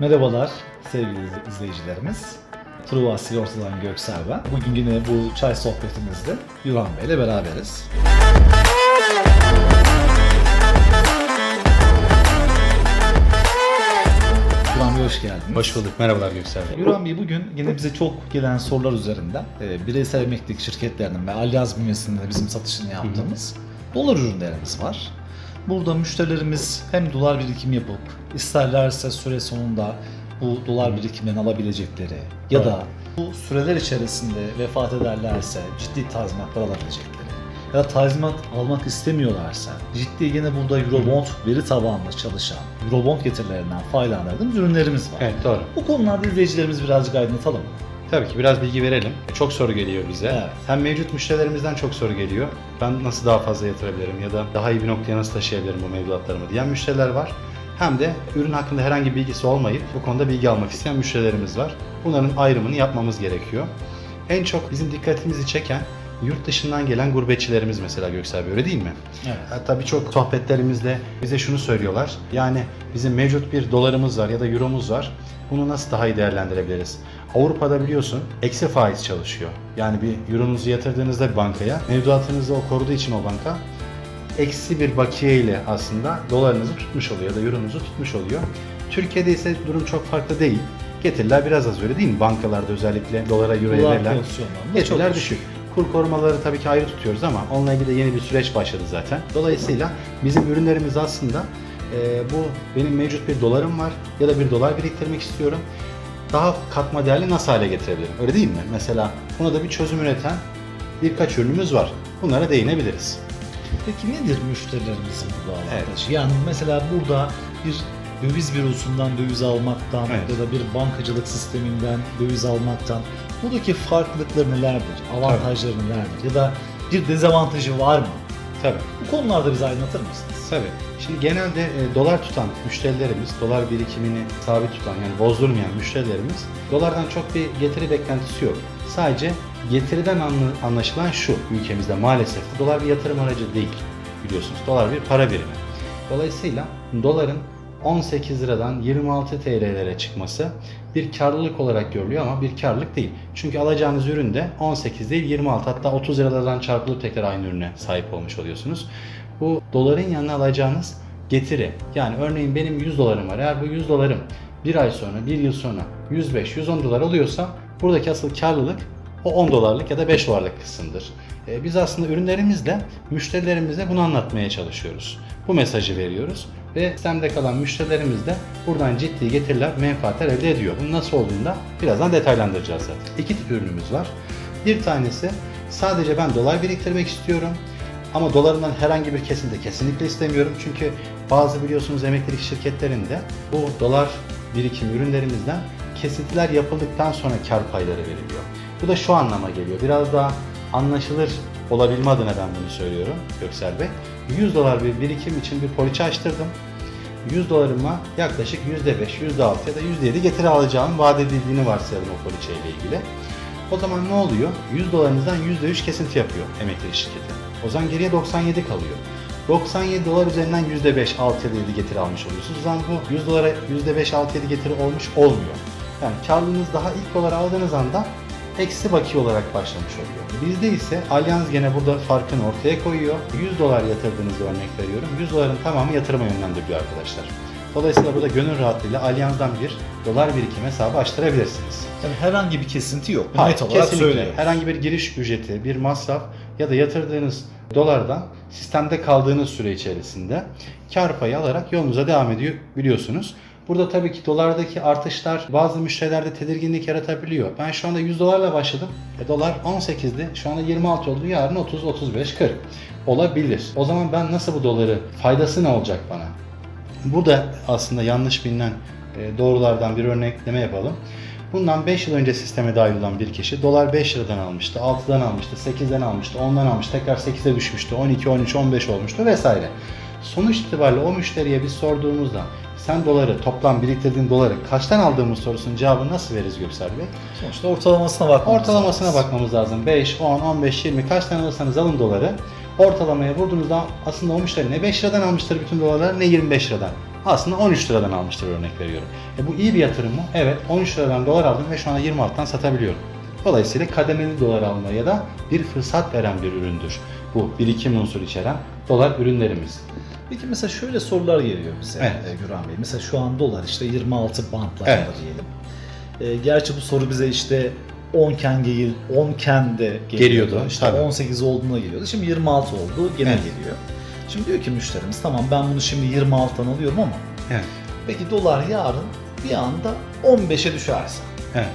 Merhabalar sevgili izleyicilerimiz. Truva Sigortadan Göksel ben. Bugün yine bu çay sohbetimizde Yuvan Bey ile beraberiz. Yuvan Bey hoş geldiniz. Hoş bulduk. Merhabalar Göksel Bey. Yuran Bey bugün yine bize çok gelen sorular üzerinden e, bireysel emeklilik şirketlerinin ve Alyaz bünyesinde bizim satışını yaptığımız dolar ürünlerimiz var. Burada müşterilerimiz hem dolar birikim yapıp isterlerse süre sonunda bu dolar birikimlerini alabilecekleri ya da bu süreler içerisinde vefat ederlerse ciddi tazminatlar alabilecekleri ya da tazminat almak istemiyorlarsa ciddi yine burada Eurobond veri tabanlı çalışan Eurobond getirilerinden faydalandığımız ürünlerimiz var. Evet doğru. Bu konularda izleyicilerimiz birazcık aydınlatalım. Tabii ki biraz bilgi verelim. Çok soru geliyor bize. Evet. Hem mevcut müşterilerimizden çok soru geliyor. Ben nasıl daha fazla yatırabilirim ya da daha iyi bir noktaya nasıl taşıyabilirim bu mevduatlarımı diyen müşteriler var. Hem de ürün hakkında herhangi bir bilgisi olmayıp bu konuda bilgi almak isteyen müşterilerimiz var. Bunların ayrımını yapmamız gerekiyor. En çok bizim dikkatimizi çeken yurt dışından gelen gurbetçilerimiz mesela Göksel Bey öyle değil mi? Evet. Hatta birçok sohbetlerimizde bize şunu söylüyorlar. Yani bizim mevcut bir dolarımız var ya da euromuz var. Bunu nasıl daha iyi değerlendirebiliriz? Avrupa'da biliyorsun eksi faiz çalışıyor. Yani bir euronuzu yatırdığınızda bir bankaya, mevduatınızı o koruduğu için o banka eksi bir bakiye ile aslında dolarınızı tutmuş oluyor ya da euronuzu tutmuş oluyor. Türkiye'de ise durum çok farklı değil. Getiriler biraz az öyle değil mi? Bankalarda özellikle dolara, euroya Dolar verilen getiriler düşük. Kur korumaları tabii ki ayrı tutuyoruz ama onunla ilgili de yeni bir süreç başladı zaten. Dolayısıyla bizim ürünlerimiz aslında e, bu benim mevcut bir dolarım var ya da bir dolar biriktirmek istiyorum. Daha katma değerli nasıl hale getirebilirim? Öyle değil mi? Mesela buna da bir çözüm üreten birkaç ürünümüz var. Bunlara değinebiliriz. Peki nedir müşterilerimizin burada avantajı? Evet. Yani mesela burada bir döviz bürosundan döviz almaktan Evet. ya da bir bankacılık sisteminden döviz almaktan buradaki farklılıkları nelerdir? Avantajları nelerdir? Ya da bir dezavantajı var mı? Tabii. Bu konularda bize aydınlatır mısınız? Tabii. Şimdi genelde e, dolar tutan müşterilerimiz, dolar birikimini sabit tutan yani bozdurmayan müşterilerimiz dolardan çok bir getiri beklentisi yok. Sadece getiriden anlaşılan şu ülkemizde maalesef dolar bir yatırım aracı değil biliyorsunuz. Dolar bir para birimi. Dolayısıyla doların 18 liradan 26 TL'lere çıkması bir karlılık olarak görülüyor ama bir karlılık değil. Çünkü alacağınız ürün de 18 değil 26 hatta 30 liralardan çarpılıp tekrar aynı ürüne sahip olmuş oluyorsunuz. Bu doların yanına alacağınız getiri. Yani örneğin benim 100 dolarım var. Eğer bu 100 dolarım bir ay sonra, bir yıl sonra 105-110 dolar oluyorsa buradaki asıl karlılık o 10 dolarlık ya da 5 dolarlık kısımdır. Ee, Biz aslında ürünlerimizle müşterilerimize bunu anlatmaya çalışıyoruz. Bu mesajı veriyoruz ve sistemde kalan müşterilerimiz de buradan ciddi getiriler, menfaatler elde ediyor. Bunun nasıl olduğunu da birazdan detaylandıracağız zaten. İki tip ürünümüz var. Bir tanesi sadece ben dolar biriktirmek istiyorum ama dolarından herhangi bir kesinti kesinlikle istemiyorum. Çünkü bazı biliyorsunuz emeklilik şirketlerinde bu dolar birikim ürünlerimizden kesintiler yapıldıktan sonra kar payları veriliyor. Bu da şu anlama geliyor. Biraz daha anlaşılır olabilme adına ben bunu söylüyorum Göksel Bey. 100 dolar bir birikim için bir poliçe açtırdım. 100 dolarıma yaklaşık %5, %6 ya da %7 getiri alacağım vaat edildiğini varsayalım o poliçeyle ilgili. O zaman ne oluyor? 100 dolarınızdan %3 kesinti yapıyor emeklilik şirketi. O zaman geriye 97 kalıyor. 97 dolar üzerinden %5, 6 ya da 7 getiri almış oluyorsunuz. O zaman bu 100 dolara %5, 6, 7 getiri olmuş olmuyor. Yani karlılığınız daha ilk dolara aldığınız anda eksi bakiye olarak başlamış oluyor. Bizde ise Allianz gene burada farkını ortaya koyuyor. 100 dolar yatırdığınızda örnek veriyorum. 100 doların tamamı yatırıma yönlendiriliyor arkadaşlar. Dolayısıyla burada gönül rahatlığıyla Allianz'dan bir dolar birikim hesabı açtırabilirsiniz. Yani herhangi bir kesinti yok. Hayır, Net olarak kesinlikle. söylüyor. Herhangi bir giriş ücreti, bir masraf ya da yatırdığınız dolardan sistemde kaldığınız süre içerisinde kar payı alarak yolunuza devam ediyor biliyorsunuz. Burada tabii ki dolardaki artışlar bazı müşterilerde tedirginlik yaratabiliyor. Ben şu anda 100 dolarla başladım. E dolar 18'di. Şu anda 26 oldu. Yarın 30, 35, 40 olabilir. O zaman ben nasıl bu doları faydası ne olacak bana? Bu da aslında yanlış bilinen e, doğrulardan bir örnekleme yapalım. Bundan 5 yıl önce sisteme dahil olan bir kişi dolar 5 liradan almıştı, 6'dan almıştı, 8'den almıştı, 10'dan almıştı, tekrar 8'e düşmüştü, 12, 13, 15 olmuştu vesaire. Sonuç itibariyle o müşteriye biz sorduğumuzda sen doları, toplam biriktirdiğin doları kaçtan aldığımız sorusunun cevabını nasıl veririz Göksel Bey? Sonuçta ortalamasına bakmamız Ortalamasına lazım. bakmamız lazım. 5, 10, 15, 20 kaç tane alırsanız alın doları. Ortalamaya vurduğunuzda aslında o müşteri ne 5 liradan almıştır bütün dolarları ne 25 liradan. aslında 13 liradan almıştır örnek veriyorum. E bu iyi bir yatırım mı? Evet 13 liradan dolar aldım ve şu anda 26'dan satabiliyorum. Dolayısıyla kademeli dolar alma ya da bir fırsat veren bir üründür. Bu birikim unsuru içeren dolar ürünlerimiz. Peki mesela şöyle sorular geliyor bize Evet. e, Güran Bey. Mesela şu an dolar işte 26 bantlarında Evet. diyelim. E, gerçi bu soru bize işte 10 ken değil 10 ken de geliyordu. Geliyordu, İşte tabii. 18 olduğunda geliyordu. Şimdi 26 oldu gene Evet. geliyor. Şimdi diyor ki müşterimiz tamam ben bunu şimdi 26'dan alıyorum ama Evet. peki dolar yarın bir anda 15'e düşerse Evet.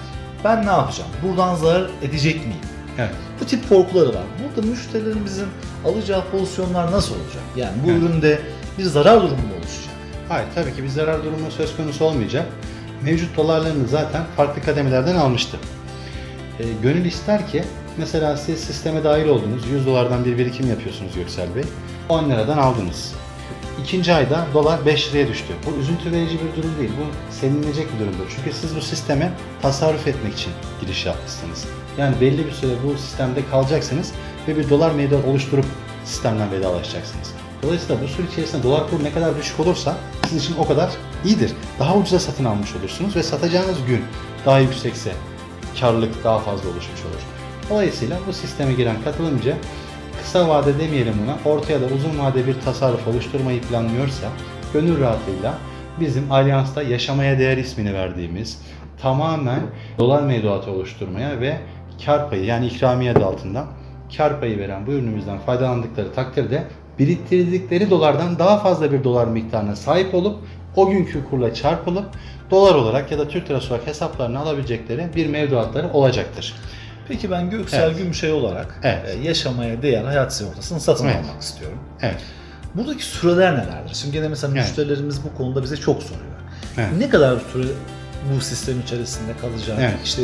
ben ne yapacağım? Buradan zarar edecek miyim? Evet. Bu tip korkuları var. Burada müşterilerimizin alacağı pozisyonlar nasıl olacak? Yani bu Evet. üründe bir zarar durumu mu oluşacak? Hayır tabii ki bir zarar durumu söz konusu olmayacak. Mevcut dolarlarını zaten farklı kademelerden almıştı. E, gönül ister ki mesela siz sisteme dahil oldunuz. 100 dolardan bir birikim yapıyorsunuz Göksel Bey. 10 liradan aldınız. İkinci ayda dolar 5 liraya düştü. Bu üzüntü verici bir durum değil. Bu sevinilecek bir durumdur. Çünkü siz bu sisteme tasarruf etmek için giriş yapmışsınız. Yani belli bir süre bu sistemde kalacaksınız ve bir dolar meydan oluşturup sistemden vedalaşacaksınız. Dolayısıyla bu süre içerisinde dolar kuru ne kadar düşük olursa sizin için o kadar iyidir. Daha ucuza satın almış olursunuz ve satacağınız gün daha yüksekse karlılık daha fazla oluşmuş olur. Dolayısıyla bu sisteme giren katılımcı kısa vade demeyelim buna, orta ya da uzun vade bir tasarruf oluşturmayı planlıyorsa gönül rahatlığıyla bizim Alyans'ta yaşamaya değer ismini verdiğimiz tamamen dolar mevduatı oluşturmaya ve kar payı yani ikramiye adı altında kar payı veren bu ürünümüzden faydalandıkları takdirde biriktirdikleri dolardan daha fazla bir dolar miktarına sahip olup o günkü kurla çarpılıp dolar olarak ya da Türk lirası olarak hesaplarına alabilecekleri bir mevduatları olacaktır. Peki ben Göksel Evet. Gümüşay olarak Evet. e, yaşamaya değer hayat sigortasını satın Evet. almak istiyorum. Evet. Buradaki süreler nelerdir? Şimdi gene mesela Evet. müşterilerimiz bu konuda bize çok soruyor. Evet. Ne kadar süre bu sistem içerisinde kalacak? Evet. İşte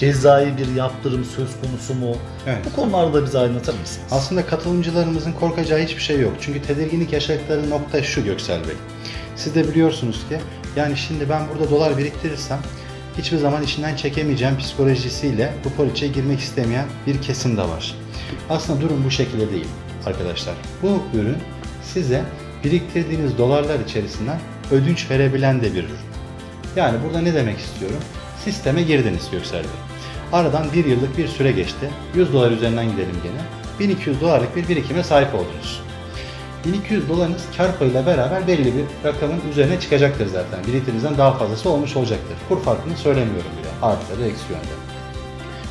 cezai bir yaptırım söz konusu mu? Evet. Bu konularda da bize aydınlatır mısınız? Aslında katılımcılarımızın korkacağı hiçbir şey yok. Çünkü tedirginlik yaşadıkları nokta şu Göksel Bey. Siz de biliyorsunuz ki yani şimdi ben burada dolar biriktirirsem hiçbir zaman içinden çekemeyeceğim psikolojisiyle bu poliçeye girmek istemeyen bir kesim de var. Aslında durum bu şekilde değil arkadaşlar. Bu ürün size biriktirdiğiniz dolarlar içerisinden ödünç verebilen de bir ürün. Yani burada ne demek istiyorum? Sisteme girdiniz Göksel Bey. Aradan bir yıllık bir süre geçti. 100 dolar üzerinden gidelim gene. 1200 dolarlık bir birikime sahip oldunuz. 1200 dolarınız kar payıyla beraber belli bir rakamın üzerine çıkacaktır zaten. Biriktirinizden daha fazlası olmuş olacaktır. Kur farkını söylemiyorum bile. Artı da eksi yönde.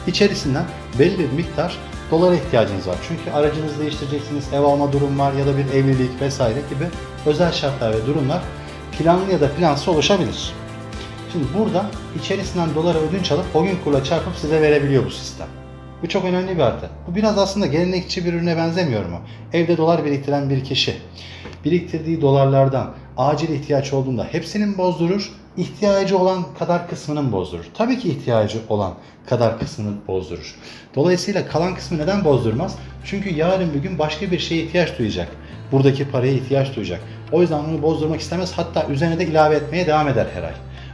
İçerisinden belli bir miktar dolara ihtiyacınız var. Çünkü aracınızı değiştireceksiniz, ev alma durum var ya da bir evlilik vesaire gibi özel şartlar ve durumlar planlı ya da plansız oluşabilir. Şimdi burada içerisinden dolara ödünç alıp o gün kurla çarpıp size verebiliyor bu sistem. Bu çok önemli bir artı. Bu biraz aslında gelenekçi bir ürüne benzemiyor mu? Evde dolar biriktiren bir kişi biriktirdiği dolarlardan acil ihtiyaç olduğunda hepsinin bozdurur, ihtiyacı olan kadar kısmının bozdurur. Tabii ki ihtiyacı olan kadar kısmını bozdurur. Dolayısıyla kalan kısmı neden bozdurmaz? Çünkü yarın bir gün başka bir şeye ihtiyaç duyacak. Buradaki paraya ihtiyaç duyacak. O yüzden onu bozdurmak istemez. Hatta üzerine de ilave etmeye devam eder her ay.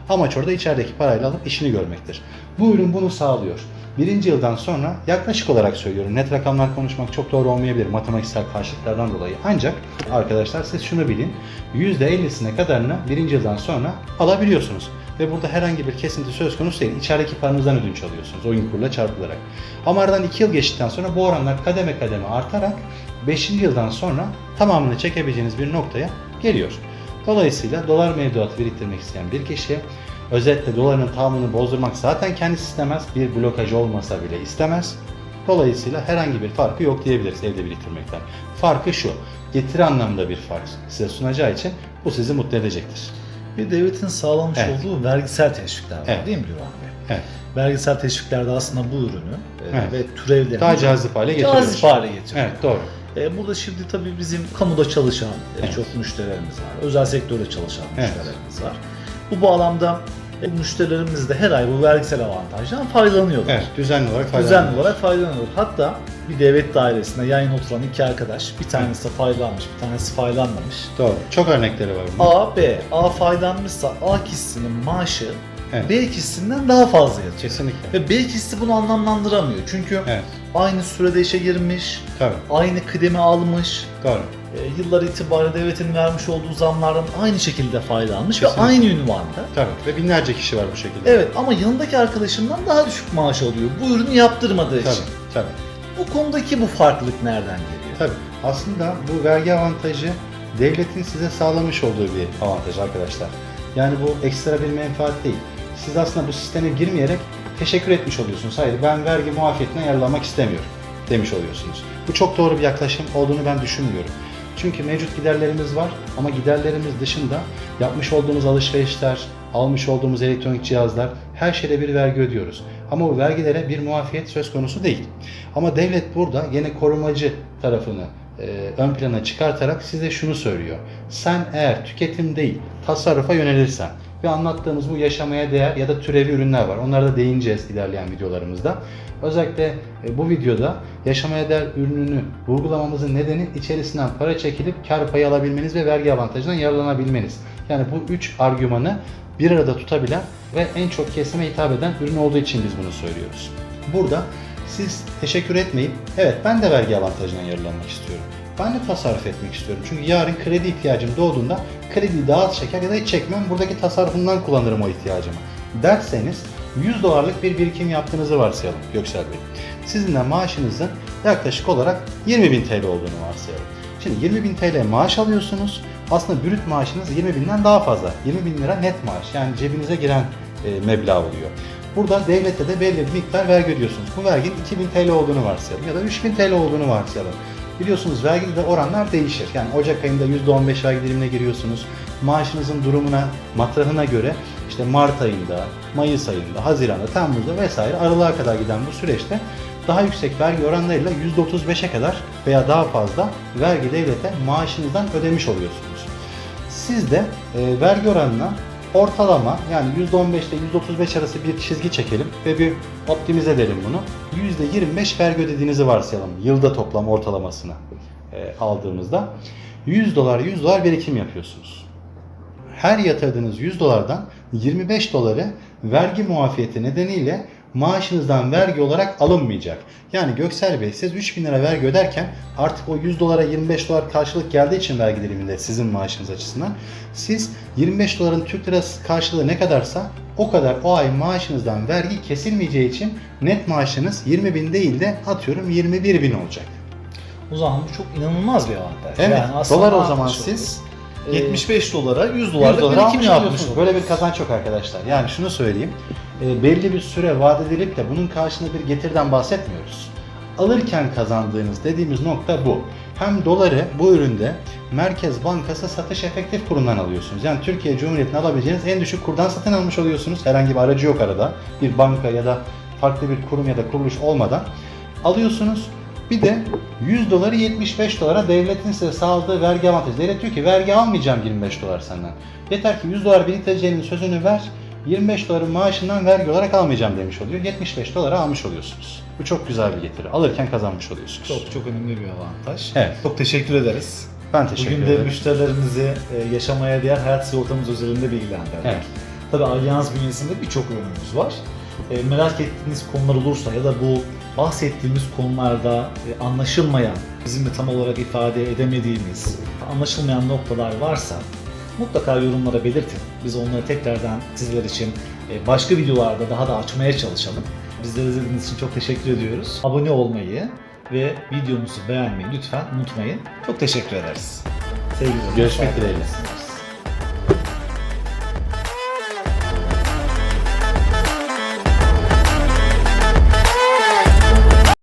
Amaç orada içerideki parayla alıp işini görmektir. Bu ürün bunu sağlıyor. Birinci yıldan sonra yaklaşık olarak söylüyorum. Net rakamlar konuşmak çok doğru olmayabilir matematiksel karşılıklardan dolayı. Ancak arkadaşlar siz şunu bilin. %50'sine kadarını birinci yıldan sonra alabiliyorsunuz. Ve burada herhangi bir kesinti söz konusu değil. İçerideki paranızdan ödünç alıyorsunuz oyun kurla çarpılarak. Ama aradan 2 yıl geçtikten sonra bu oranlar kademe kademe artarak 5. yıldan sonra tamamını çekebileceğiniz bir noktaya geliyor. Dolayısıyla dolar mevduatı biriktirmek isteyen bir kişi özetle doların tamamını bozdurmak zaten kendisi istemez. Bir blokaj olmasa bile istemez. Dolayısıyla herhangi bir farkı yok diyebiliriz evde biriktirmekten. Farkı şu, getiri anlamında bir fark size sunacağı için bu sizi mutlu edecektir. Bir devletin sağlamış Evet. olduğu vergisel teşvikler var Evet. değil mi Güran Bey? Evet. Vergisel teşviklerde aslında bu ürünü e, Evet. ve türevlerini Daha cazip hale getiriyor. cazip hale getiriyor. Evet doğru. E, burada şimdi tabii bizim kamuda çalışan e, Evet. çok müşterilerimiz var. Özel sektörde çalışan Evet. müşterilerimiz var. Bu bağlamda e, müşterilerimiz de her ay bu vergisel avantajdan faydalanıyorlar. Evet düzenli olarak Düzenli faydalanıyoruz. olarak faydalanıyor. Hatta bir devlet dairesinde yayın oturan iki arkadaş bir tanesi faydalanmış, bir tanesi faydalanmamış. Doğru. Çok örnekleri var bunun. A, B. A faydalanmışsa A kişisinin maaşı Evet. B kişisinden daha fazla yatıyor. Kesinlikle. Ve B kişisi bunu anlamlandıramıyor. Çünkü Evet. aynı sürede işe girmiş, Tabii. aynı kıdemi almış, Doğru. E, yıllar itibariyle devletin vermiş olduğu zamlardan aynı şekilde faydalanmış Kesinlikle. ve aynı ünvanda. Tabii ve binlerce kişi var bu şekilde. Evet ama yanındaki arkadaşından daha düşük maaş alıyor. Bu ürünü yaptırmadığı Tabii, için. tabii. Bu konudaki bu farklılık nereden geliyor? Tabii. Aslında bu vergi avantajı devletin size sağlamış olduğu bir avantaj arkadaşlar. Yani bu ekstra bir menfaat değil. Siz aslında bu sisteme girmeyerek teşekkür etmiş oluyorsunuz. Hayır ben vergi muafiyetinden yararlanmak istemiyorum demiş oluyorsunuz. Bu çok doğru bir yaklaşım olduğunu ben düşünmüyorum. Çünkü mevcut giderlerimiz var ama giderlerimiz dışında yapmış olduğumuz alışverişler, almış olduğumuz elektronik cihazlar her şeyde bir vergi ödüyoruz. Ama bu vergilere bir muafiyet söz konusu değil. Ama devlet burada yine korumacı tarafını e, ön plana çıkartarak size şunu söylüyor. Sen eğer tüketim değil tasarrufa yönelirsen ve anlattığımız bu yaşamaya değer ya da türevi ürünler var. Onlara da değineceğiz ilerleyen videolarımızda. Özellikle e, bu videoda yaşamaya değer ürününü vurgulamamızın nedeni içerisinden para çekilip kar payı alabilmeniz ve vergi avantajından yararlanabilmeniz. Yani bu üç argümanı bir arada tutabilen ve en çok kesime hitap eden ürün olduğu için biz bunu söylüyoruz. Burada siz teşekkür etmeyip evet ben de vergi avantajından yararlanmak istiyorum. Ben de tasarruf etmek istiyorum. Çünkü yarın kredi ihtiyacım doğduğunda krediyi daha az çeker ya da hiç çekmem. Buradaki tasarrufumdan kullanırım o ihtiyacımı. Derseniz 100 dolarlık bir birikim yaptığınızı varsayalım Göksel Bey. Sizin de maaşınızın yaklaşık olarak 20 bin TL olduğunu varsayalım. Şimdi 20 bin TL maaş alıyorsunuz. Aslında brüt maaşınız 20 binden daha fazla. 20 bin lira net maaş. Yani cebinize giren e, meblağ oluyor. Burada devlete de belli bir miktar vergi ödüyorsunuz. Bu verginin 2000 TL olduğunu varsayalım ya da 3000 TL olduğunu varsayalım. Biliyorsunuz vergide de oranlar değişir. Yani Ocak ayında %15 vergi dilimine giriyorsunuz. Maaşınızın durumuna, matrahına göre işte Mart ayında, Mayıs ayında, Haziran'da, Temmuz'da vesaire aralığa kadar giden bu süreçte daha yüksek vergi oranlarıyla %35'e kadar veya daha fazla vergi devlete maaşınızdan ödemiş oluyorsunuz. Siz de e, vergi oranına ortalama yani %15 ile %35 arası bir çizgi çekelim ve bir optimize edelim bunu. %25 vergi ödediğinizi varsayalım yılda toplam ortalamasını e, aldığımızda. 100 dolar 100 dolar birikim yapıyorsunuz. Her yatırdığınız 100 dolardan 25 doları vergi muafiyeti nedeniyle maaşınızdan vergi olarak alınmayacak. Yani Göksel Bey siz 3000 lira vergi öderken artık o 100 dolara 25 dolar karşılık geldiği için vergi diliminde sizin maaşınız açısından siz 25 doların Türk lirası karşılığı ne kadarsa o kadar o ay maaşınızdan vergi kesilmeyeceği için net maaşınız 20 bin değil de atıyorum 21 bin olacak. O zaman bu çok inanılmaz bir avantaj. Evet. aslında dolar o zaman siz 75 dolara 100 100 dolarlık dolar birikim almış yapmış oluyorsunuz. oluyor. Böyle bir kazanç yok arkadaşlar. Yani şunu söyleyeyim. e, belli bir süre vaat edilip de bunun karşılığında bir getiriden bahsetmiyoruz. Alırken kazandığınız dediğimiz nokta bu. Hem doları bu üründe Merkez Bankası satış efektif kurundan alıyorsunuz. Yani Türkiye Cumhuriyeti'ne alabileceğiniz en düşük kurdan satın almış oluyorsunuz. Herhangi bir aracı yok arada. Bir banka ya da farklı bir kurum ya da kuruluş olmadan alıyorsunuz. Bir de 100 doları 75 dolara devletin size sağladığı vergi avantajı. Devlet diyor ki vergi almayacağım 25 dolar senden. Yeter ki 100 dolar biriktireceğinin sözünü ver. 25 doların maaşından vergi olarak almayacağım demiş oluyor. 75 dolara almış oluyorsunuz. Bu çok güzel bir getiri. Alırken kazanmış oluyorsunuz. Çok çok önemli bir avantaj. Evet. Çok teşekkür ederiz. Ben teşekkür Bugün de ederim. müşterilerimizi e, yaşamaya değer hayat sigortamız özelinde bilgilendirdik. Evet. Tabii Alyans bünyesinde birçok ürünümüz var. E, merak ettiğiniz konular olursa ya da bu bahsettiğimiz konularda e, anlaşılmayan, bizim de tam olarak ifade edemediğimiz, anlaşılmayan noktalar varsa mutlaka yorumlara belirtin. Biz onları tekrardan sizler için e, başka videolarda daha da açmaya çalışalım. Bizleri izlediğiniz için çok teşekkür ediyoruz. Abone olmayı ve videomuzu beğenmeyi lütfen unutmayın. Çok teşekkür ederiz. Sevgili Görüşmek dileğiyle.